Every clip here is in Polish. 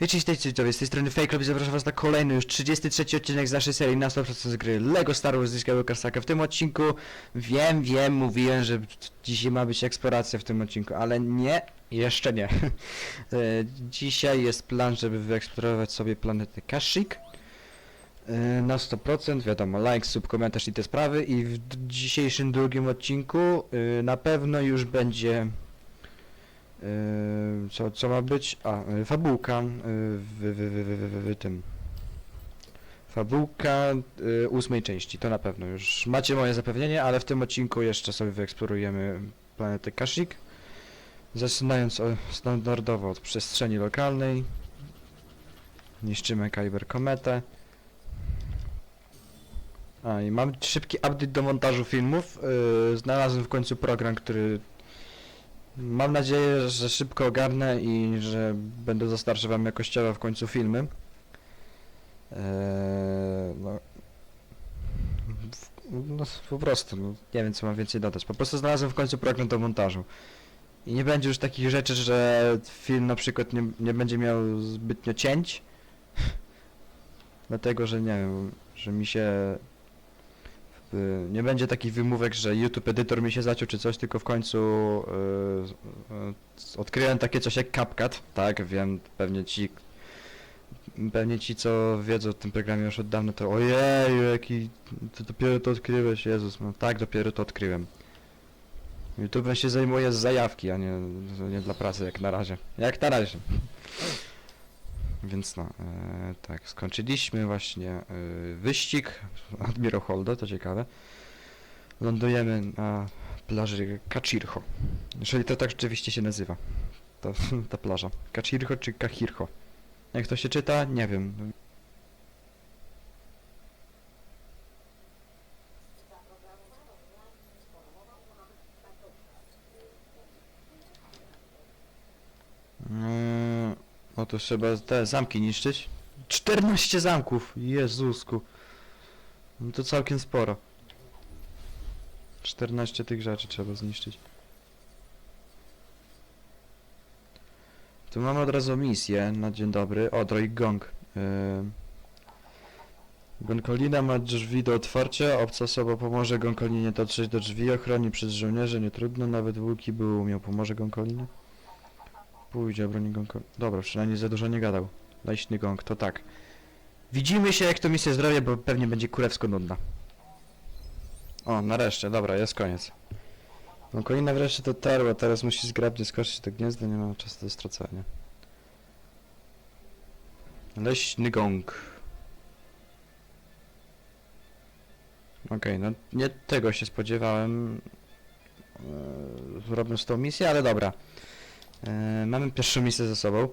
Wiecie, cześć, widzowie, z tej strony Fake Lobby zapraszam was na kolejny, już 33 odcinek z naszej serii na 100% z gry LEGO Star Wars Discovery Karsaka. W tym odcinku, wiem, wiem, mówiłem, że dzisiaj ma być eksploracja w tym odcinku, ale nie, jeszcze nie. E, dzisiaj jest plan, żeby wyeksplorować sobie planetę Kashyyyk. E, Na 100%, wiadomo, like, sub, komentarz i te sprawy i w dzisiejszym drugim odcinku e, na pewno już będzie Yy, co, co ma być? A, yy, fabułka yy, w, w, w, w, w, w tym. Fabułka yy, ósmej części, to na pewno już macie moje zapewnienie, ale w tym odcinku jeszcze sobie wyeksplorujemy planetę Kashyyyk. Zaczynając o, standardowo od przestrzeni lokalnej. Niszczymy Kyber Kometę. A i mam szybki update do montażu filmów. Yy, znalazłem w końcu program, który Mam nadzieję, że szybko ogarnę i że będę dostarczał wam jakościowo w końcu filmy. Eee, no, no, po prostu, no, nie wiem co mam więcej dodać. Po prostu znalazłem w końcu program do montażu. I nie będzie już takich rzeczy, że film na przykład nie, nie będzie miał zbytnio cięć. Dlatego, że nie wiem, że mi się nie będzie takich wymówek, że YouTube edytor mi się zaciął czy coś, tylko w końcu y, y, odkryłem takie coś jak CapCut, tak, wiem, pewnie ci pewnie ci co wiedzą o tym programie już od dawna to ojej, jaki ty dopiero to odkryłeś, Jezus, no tak, dopiero to odkryłem. YouTube się zajmuje z zajawki, a nie, nie dla pracy jak na razie. Jak na razie. Więc no, e, tak, skończyliśmy właśnie e, wyścig Admiral Holdo, to ciekawe. Lądujemy na plaży Kachirho. Jeżeli to tak rzeczywiście się nazywa. To, ta plaża. Kachirho czy Kahirho? Jak to się czyta? Nie wiem. Eee, o to trzeba te zamki niszczyć. 14 zamków! Jezusku. No to całkiem sporo. 14 tych rzeczy trzeba zniszczyć. Tu mamy od razu misję na dzień dobry. O, droid gong. Yy... Gonkolina ma drzwi do otwarcia, obca osoba pomoże Gonkolinie dotrzeć do drzwi, ochroni przez żołnierzy, nie trudno, nawet Łuki by umiał, pomoże Gonkolinie. Pójdzie, broni Gonko... Dobra, przynajmniej za dużo nie gadał. Leśny gong, to tak. Widzimy się, jak to misję zrobię, bo pewnie będzie kurewsko nudna. O, nareszcie, dobra, jest koniec. No kolina wreszcie dotarła, teraz musi zgrabnie skoczyć do gniazda, nie ma czasu do stracenia. Leśny gong. Okej, no nie tego się spodziewałem, e, robiąc tą misję, ale dobra. E, mamy pierwszą misję ze sobą.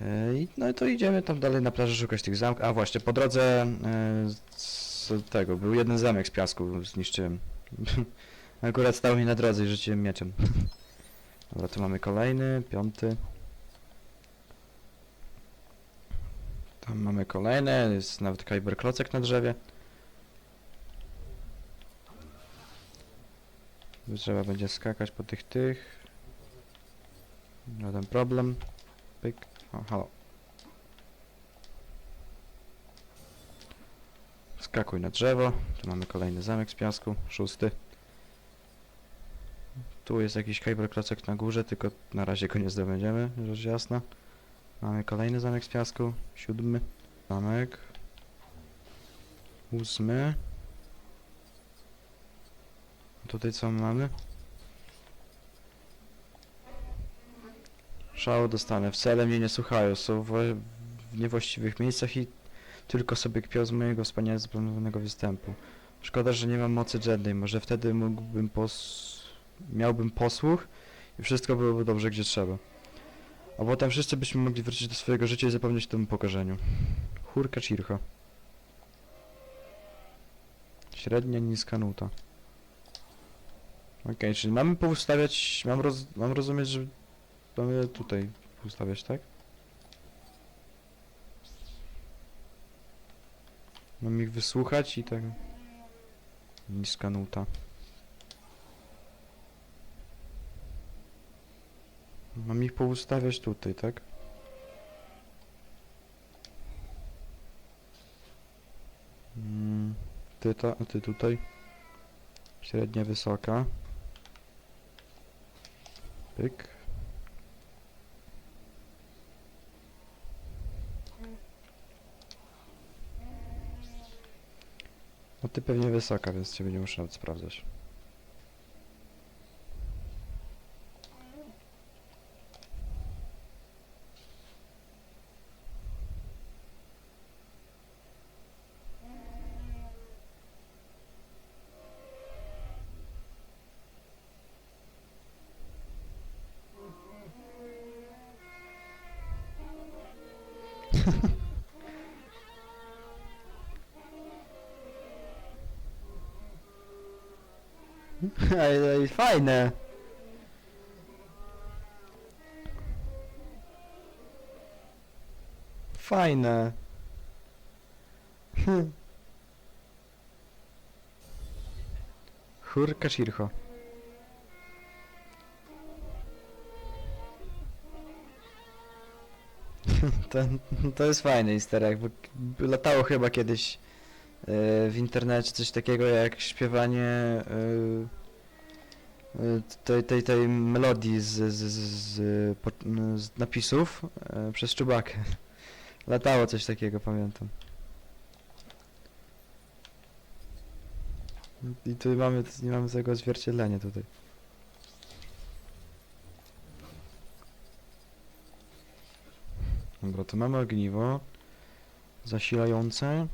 E, i- no i to idziemy tam dalej na plaży szukać tych zamków. A właśnie, po drodze e, z tego, był jeden zamek z piasku, zniszczyłem. Akurat stał mi na drodze i rzuciłem mieczem. Dobra, tu mamy kolejny, piąty. Tam mamy kolejne, jest nawet Kyber klocek na drzewie. Trzeba będzie skakać po tych tych. Żaden problem. Pyk. O, halo. Skakuj na drzewo. Tu mamy kolejny zamek z piasku. Szósty. Tu jest jakiś klocek na górze, tylko na razie go nie zdobędziemy, rzecz jasna. Mamy kolejny zamek z piasku. Siódmy. Zamek. Ósmy. Tutaj co mamy? Szału dostanę. Wcale mnie nie słuchają. Są w, w niewłaściwych miejscach i tylko sobie kpią z mojego wspaniale zaplanowanego występu. Szkoda, że nie mam mocy żadnej. Może wtedy mógłbym pos... miałbym posłuch i wszystko byłoby dobrze gdzie trzeba. A potem wszyscy byśmy mogli wrócić do swojego życia i zapomnieć o tym upokorzeniu. Chórka Chircha. Średnia, niska nuta. Okej, czyli mamy poustawiać... Mam, roz... mam rozumieć, że mamy e, tutaj ustawiać, tak? Mam ich wysłuchać i tak... Niska nuta. Mam ich poustawiać tutaj, tak? Mm, ty, ta, ty tutaj. Średnia wysoka. Pyk. No ty pewnie wysoka, więc ciebie nie muszę nawet sprawdzać. Fajne! Fajne. Hm. Shircho. to, to jest fajny easter egg, bo latało chyba kiedyś e, w internecie coś takiego jak śpiewanie e, tej, tej, tej melodii z, z, z, z, napisów e, przez Czubakę. Latało coś takiego, pamiętam. I tu mamy, nie mamy tego odzwierciedlenia tutaj. Dobra, to mamy ogniwo zasilające.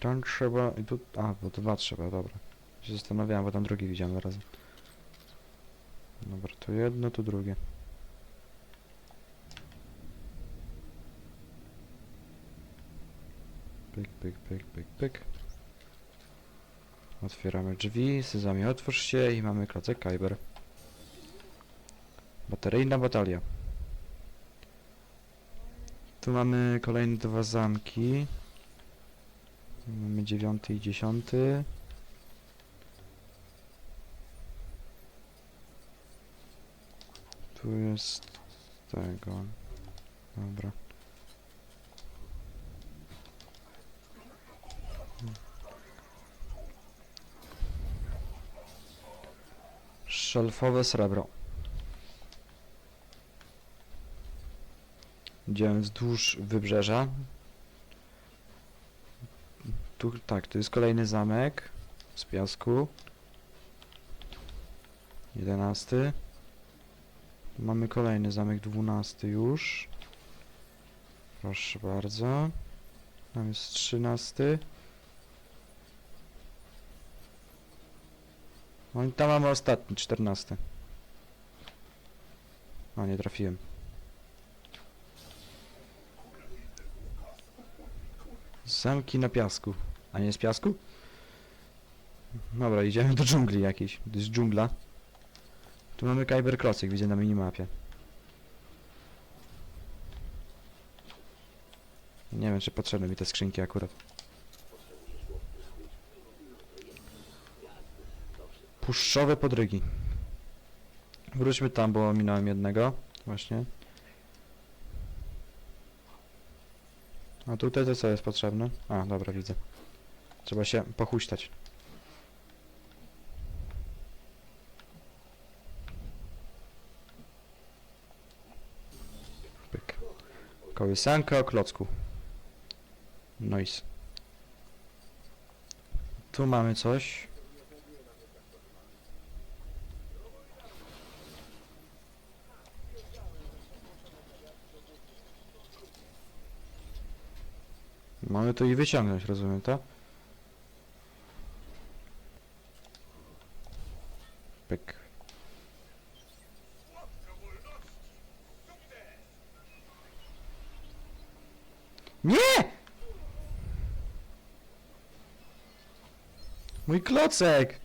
Tam trzeba... I tu... A, bo to dwa trzeba, dobra. Się zastanawiałem, bo tam drugi widziałem razu. Dobra, to jedno, to drugie. Pyk, pyk, pyk, pyk, pyk. Otwieramy drzwi, Sezamie otwórz się i mamy klocek Kyber. Bateryjna batalia. Tu mamy kolejne dwa zamki. Mamy dziewiąty i dziesiąty. Tu jest tego. Dobra. Szelfowe srebro. Idziemy wzdłuż wybrzeża. Tu, tak, tu jest kolejny zamek z piasku. Jedenasty. Mamy kolejny zamek, dwunasty już. Proszę bardzo. Tam jest trzynasty. No i tam mamy ostatni, czternasty. O, nie trafiłem. Zamki na piasku. A nie z piasku? Dobra, idziemy do dżungli jakiejś. To jest dżungla. Tu mamy Kyber Klocek, widzę na minimapie. Nie wiem, czy potrzebne mi te skrzynki akurat. Puszczowe podrygi. Wróćmy tam, bo minąłem jednego. Właśnie. A tutaj to co jest potrzebne? A, dobra, widzę. Trzeba się pochuśtać. Kołysanka o klocku. Nice. Tu mamy coś. Mamy to i wyciągnąć, rozumiem, tak? Pyk. Nie! Mój klocek!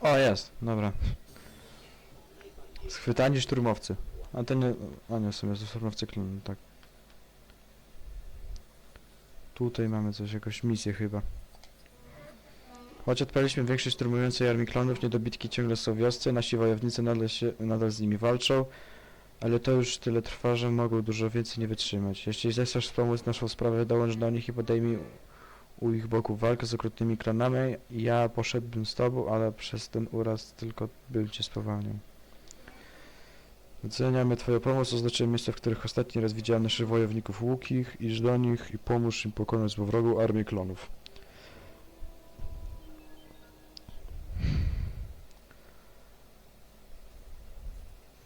O, jest, dobra. Schwytani szturmowcy. A to nie... A nie, w sumie szturmowcy klon, tak. Tutaj mamy coś, jakąś misję chyba. Choć odpaliśmy większość szturmującej armii klonów, niedobitki ciągle są w wiosce, nasi wojownicy nadal, się, nadal z nimi walczą. Ale to już tyle trwa, że mogą dużo więcej nie wytrzymać. Jeśli zechcesz wspomóc naszą sprawę, dołącz do nich i podejmij u ich boku walkę z okrutnymi klanami. Ja poszedłbym z tobą, ale przez ten uraz tylko bym cię spowalniał. Doceniamy twoją pomoc, oznaczyłem miejsca, w których ostatni raz widziałem naszych wojowników łukich, iż do nich i pomóż im pokonać złowrogą armię klonów.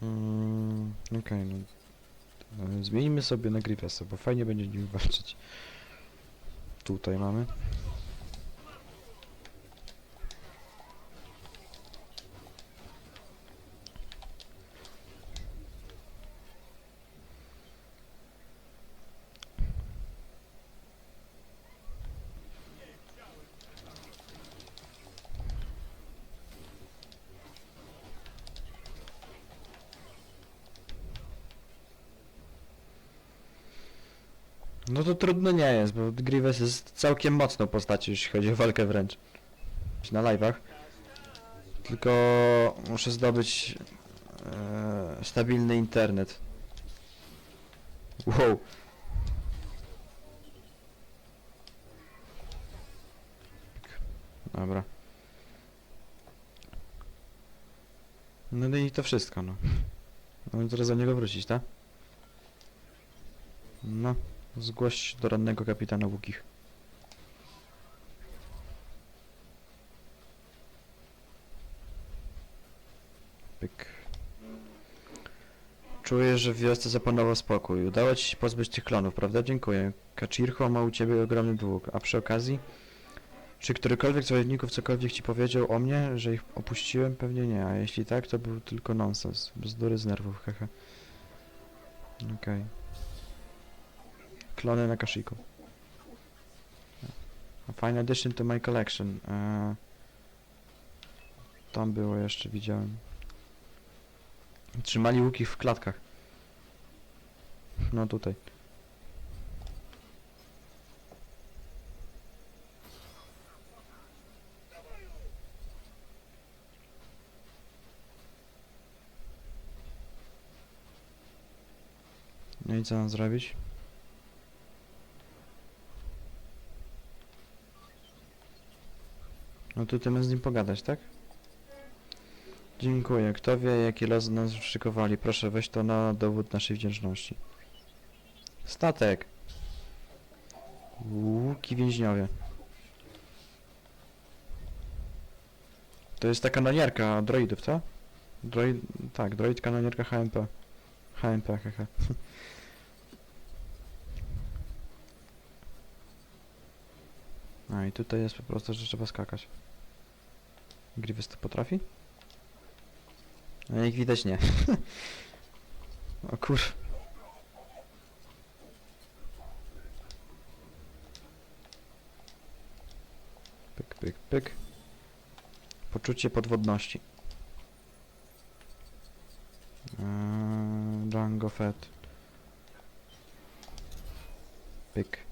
Mm, Okej, no. no. Zmienimy sobie na Grievesa, bo fajnie będzie nim walczyć. Tutaj mamy. No to trudno nie jest, bo Grievous jest całkiem mocną postacią, jeśli chodzi o walkę wręcz. Na live'ach. Tylko muszę zdobyć e, stabilny internet. Wow. Dobra. No i to wszystko, no. No teraz do niego wrócić, tak? No. Zgłoś do rannego kapitana Łukich. Pyk. Czuję, że w wiosce zapanował spokój. Udało ci się pozbyć tych klonów, prawda? Dziękuję. Kachircho ma u ciebie ogromny dług. A przy okazji? Czy którykolwiek z wojowników cokolwiek ci powiedział o mnie, że ich opuściłem? Pewnie nie, a jeśli tak, to był tylko nonsens. Bzdury z nerwów, hehe. Okej. Klony na Kashiku. A Fine addition to my collection. Eee, tam było jeszcze, widziałem. Trzymali łuki w klatkach. No tutaj. No i co mam zrobić? No ty masz z nim pogadać, tak? Dziękuję. Kto wie, jaki los nas szykowali? Proszę, weź to na dowód naszej wdzięczności. Statek. Łuki więźniowie. To jest ta kanonierka droidów, co? Droid... Tak, droid kanonierka HMP. HMP, hehe. A i tutaj jest po prostu, że trzeba skakać. Grievous to potrafi? No jak widać nie. o kur... Pyk, pyk, pyk. Poczucie podwodności. Eee, Django Fett. Pyk.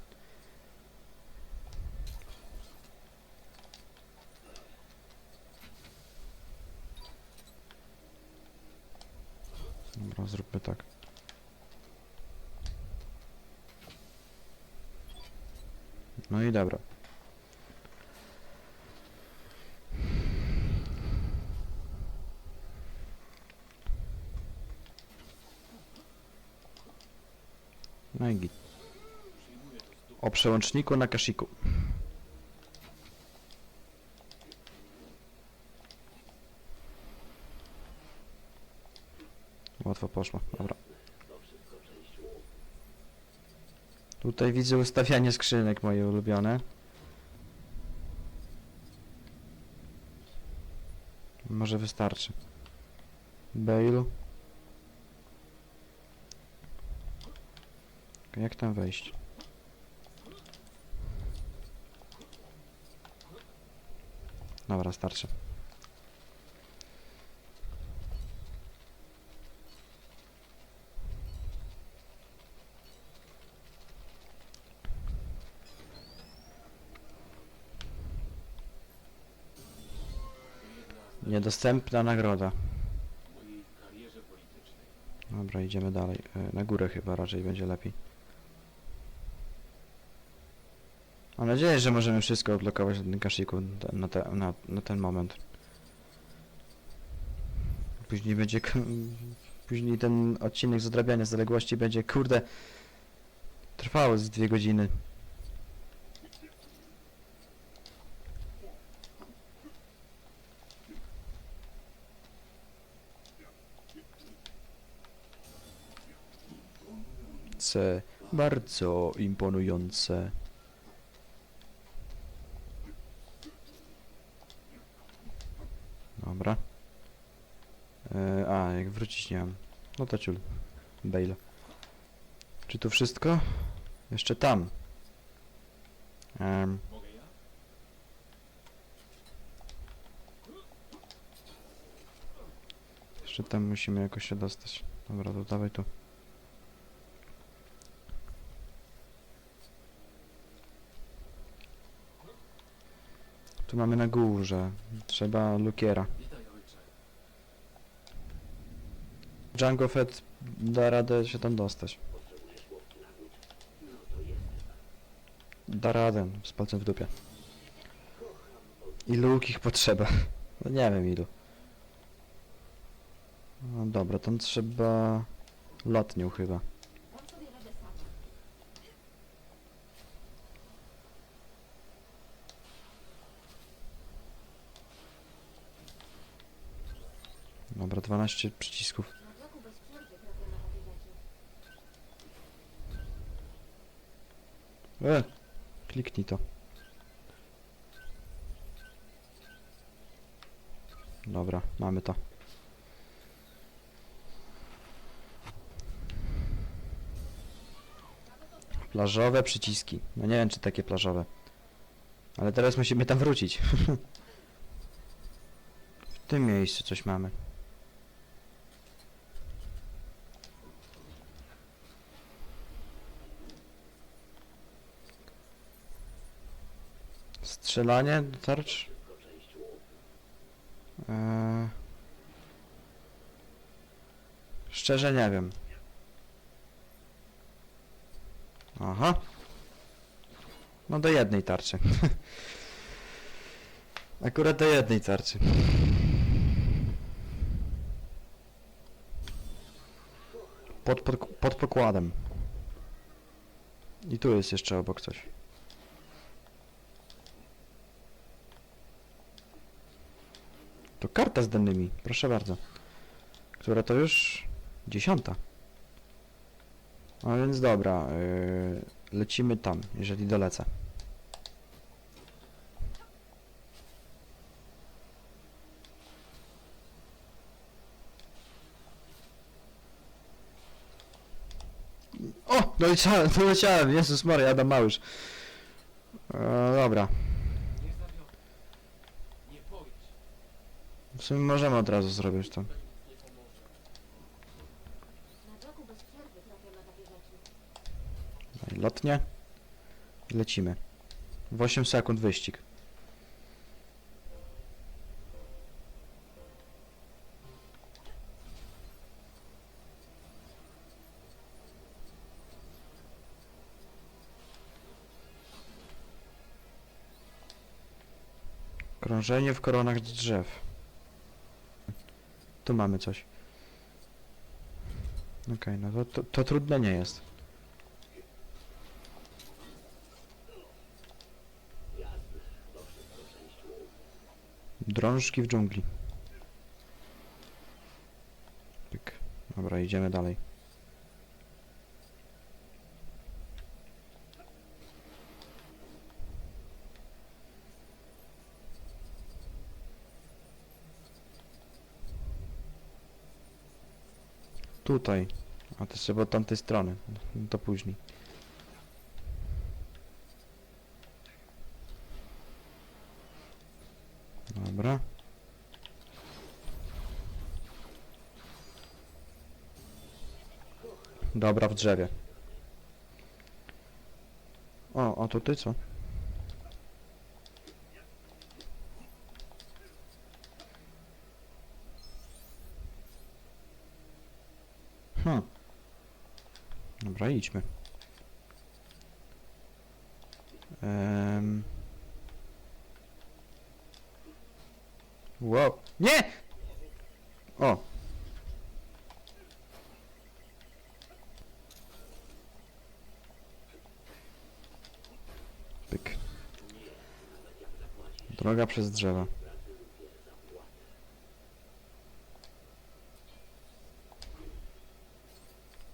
Dobra, zróbmy tak. No i dobra. No i git. O przełączniku na Kashiku. Łatwo poszło, dobra. Tutaj widzę ustawianie skrzynek moje ulubione. Może wystarczy. Bale. Jak tam wejść? Dobra, starczy. Niedostępna nagroda. Dobra, idziemy dalej. E, Na górę chyba raczej będzie lepiej. Mam nadzieję, że możemy wszystko odblokować na tym kasziku te- na, te, na, na ten moment. Później będzie... Później ten odcinek z odrabiania zaległości będzie, kurde, trwało z dwie godziny. C. Bardzo imponujące. Dobra. E, a, jak wrócić nie mam. No to ciul. Bale. Czy tu wszystko? Jeszcze tam. Em. Jeszcze tam musimy jakoś się dostać. Dobra, to dawaj tu. Tu mamy na górze. Trzeba lukiera. Django Fett da radę się tam dostać. Da radę, z palcem w dupie. Ilu ich potrzeba? No nie wiem ilu. No dobra, tam trzeba... Lotnią chyba. 12 przycisków. E, kliknij to. Dobra, mamy to. Plażowe przyciski. No nie wiem, czy takie plażowe. Ale teraz musimy tam wrócić. w tym miejscu coś mamy. Strzelanie do tarcz? Eee... Szczerze nie wiem. Aha. No do jednej tarczy. Akurat do jednej tarczy. Pod, pod, pod pokładem. I tu jest jeszcze obok coś. Karta z danymi, proszę bardzo. Która to już dziesiąta. A więc dobra, yy, lecimy tam, jeżeli dolecę. O! Doleciałem, doleciałem, Jezus Maria, Adam Małysz. E, dobra, Nie zawiodę. Nie boję się. Sumie możemy od razu zrobić to. Lotnie. Lecimy. W 8 sekund wyścig. Krążenie w koronach drzew. Tu mamy coś. Okej, no to, to, to trudne nie jest. Drążki w dżungli. Pyk. Dobra, idziemy dalej. Tutaj. A to trzeba od tamtej strony. To później. Dobra. Dobra, w drzewie. O, a ty co? Hmm. Dobra, idźmy. Um. Wow. Nie! O! Pyk. Droga przez drzewa.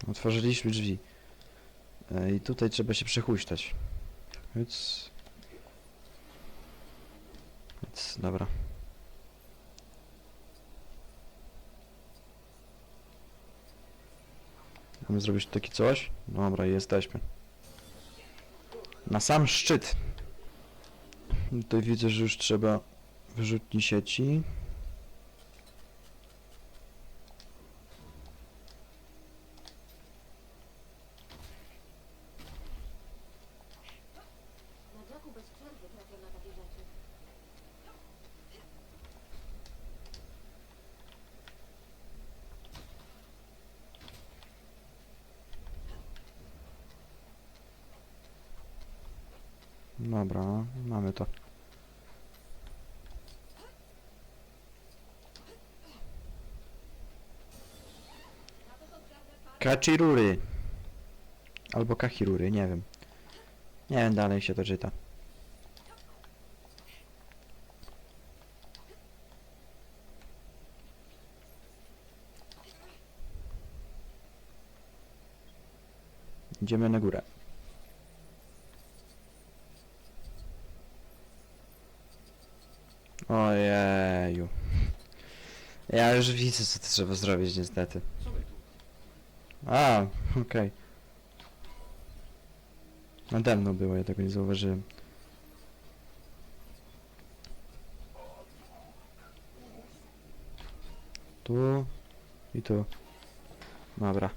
Otworzyliśmy drzwi. E, I tutaj trzeba się przechuśtać. Więc... Więc, dobra. Mamy zrobić takie coś? Dobra, jesteśmy. Na sam szczyt. Tutaj widzę, że już trzeba wyrzutni sieci. Na Jacku bez przerwy trafią na takie rzeczy. Dobra, mamy to. Kachirury. Albo Kahirury, nie wiem. Nie wiem, dalej się to czyta. Idziemy na górę. Ojeju. Ja już widzę, co to trzeba zrobić, niestety. Co? A, okej. Nade mną było, ja tego nie zauważyłem. Tu i tu. Dobra.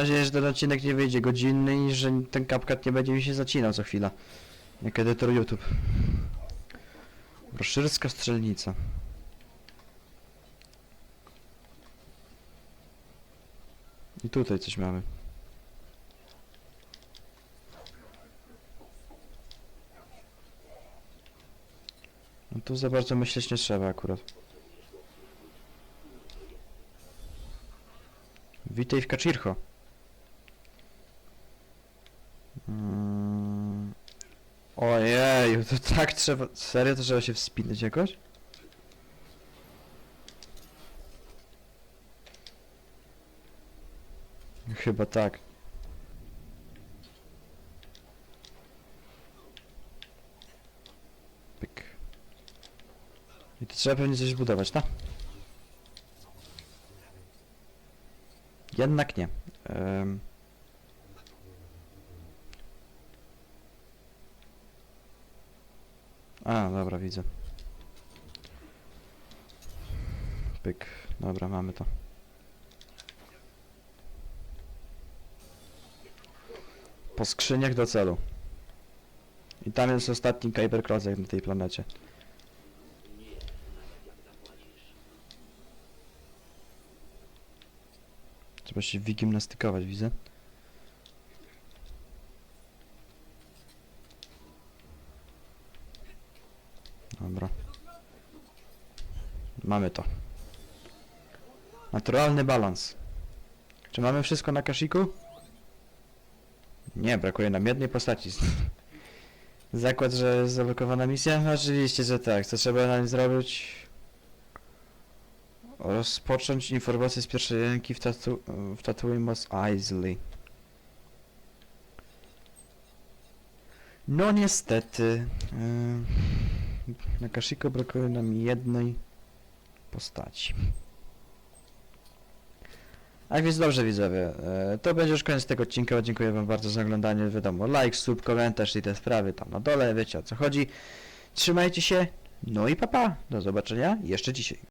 Nadzieję, że ten odcinek nie wyjdzie godzinny i że ten kapkat nie będzie mi się zacinał co chwila. Jak edytor YouTube. Broszyrska strzelnica. I tutaj coś mamy. No tu za bardzo myśleć nie trzeba akurat. Witaj w Kaczircho. Mm. Ojej, to tak trzeba... Serio to trzeba się wspinać jakoś? Chyba tak. Pyk. I to trzeba pewnie coś zbudować, tak? Jednak nie. Em. A, dobra, widzę. Pyk. Dobra, mamy to. Po skrzyniach do celu. I tam jest ostatni Kyber Klocek na tej planecie. Trzeba się wygimnastykować, widzę. Dobra. Mamy to. Naturalny balans. Czy mamy wszystko na kasziku? Nie, brakuje nam jednej postaci. Zakład, że jest zablokowana misja? Oczywiście, że tak. Co trzeba na nim zrobić? Rozpocząć informacje z pierwszej ręki w, tatu Tatooine Mos Eisley. No niestety. Yy, na Kashiko brakuje nam jednej postaci. A więc dobrze widzowie, e, to będzie już koniec tego odcinka, dziękuję wam bardzo za oglądanie, wiadomo, like, sub, komentarz i te sprawy tam na dole, wiecie o co chodzi. Trzymajcie się, no i papa, do zobaczenia jeszcze dzisiaj.